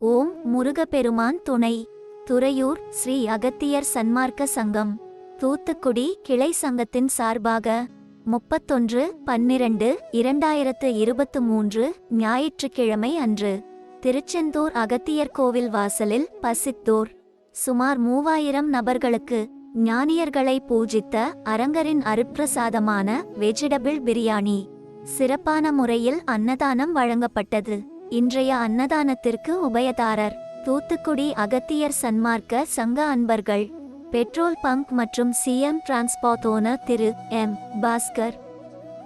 ஓம் முருகப்பெருமான் துணை. துறையூர் ஸ்ரீ அகத்தியர் சன்மார்க்க சங்கம். தூத்துக்குடி கிளை சங்கத்தின் சார்பாக முப்பத்தொன்று பன்னிரண்டு இரண்டாயிரத்து இருபத்து மூன்று ஞாயிற்றுக்கிழமை அன்று திருச்செந்தூர் அகத்தியர் கோவில் வாசலில் பசித்தோர். சுமார் மூவாயிரம் நபர்களுக்கு ஞானியர்களை பூஜித்த அரங்கரின் அருட்பிரசாதமான வெஜிடபிள் பிரியாணி. சிறப்பான முறையில் அன்னதானம் வழங்கப்பட்டது. இன்றைய அன்னதானத்திற்கு உபயதாரர் தூத்துக்குடி அகத்தியர் சன்மார்க்க சங்க அன்பர்கள் petrol bunk and CM transport owner Thiru M. Bhaskar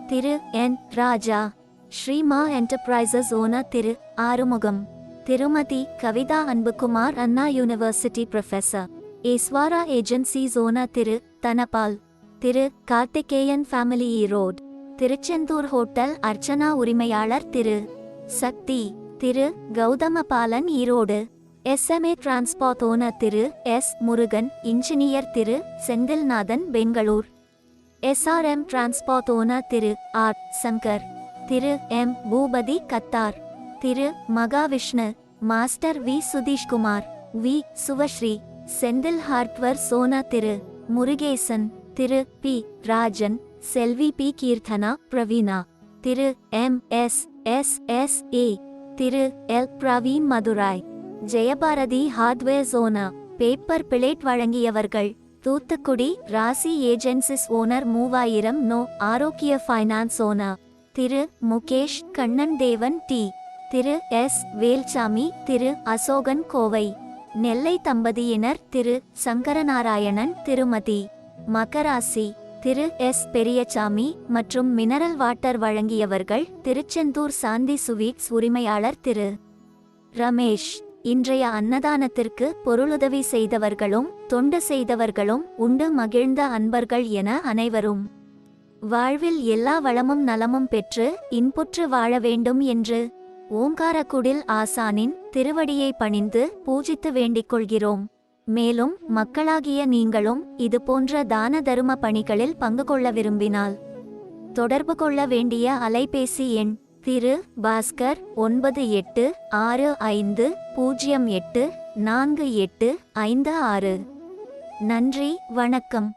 Thiru N. Raja Srima enterprises owner Thiru. Arumugam Thirumathi Kavitha Anbukumar Anna university professor Eswara agencies owner Thiru. Dhanapal Thiru. Karthikeyan family road Tiruchendur hotel Archana உரிமையாளர் Thiru. Sakthi Thiru. Gauthamabalan Erode. SMA transport owner Thiru. S. Murugan engineer Thiru. Senthilnathan Bangalore. SRM transport owner Thiru. R. Shankar. Thiru. M. Boopathi Qatar. Thiru. Mahavishnu. Master V. Sudheeshkumar. V. Suvasri. Senthil hardware Sona Thiru. Murugesan. Thiru. P. Rajan. Selvi P. Keerthana Praveena Thiru. M. S. S S A Thiru. L. Praveen Madurai. Jayabharathi hardware Sona paper plate வழங்கியவர்கள் Thoothukudi Rasi agencies owner மூவாயிரம் no Arokya finance owner Thiru. Mukesh Kannan Devan T. Thiru. S. Velsamy Thiru. Ashokan Kovai. Nellai தம்பதியினர் திரு. சங்கரநாராயணன் திருமதி. மகராசி. திரு. S. Periyasamy மற்றும் mineral water வழங்கியவர்கள் Tiruchendur Shanthi sweets உரிமையாளர் திரு. ரமேஷ். இன்றைய அன்னதானத்திற்கு பொருளுதவி செய்தவர்களும் தொண்டு செய்தவர்களும் உண்டு மகிழ்ந்த அன்பர்கள் என அனைவரும். வாழ்வில் எல்லா வளமும் நலமும் பெற்று இன்புற்று வாழ வேண்டும் என்று ஓங்காரக்குடில் ஆசானின் திருவடியை பணிந்து பூஜித்து வேண்டிக் கொள்கிறோம். மேலும் மக்களாகிய நீங்களும் இது போன்ற தான தரும பணிகளில் பங்கு கொள்ள விரும்பினால் தொடர்பு கொள்ள வேண்டிய அலைபேசி எண் திரு பாஸ்கர் ஒன்பது எட்டு ஆறு ஐந்து பூஜ்ஜியம் எட்டு நான்கு எட்டு ஐந்து ஆறு. நன்றி வணக்கம்.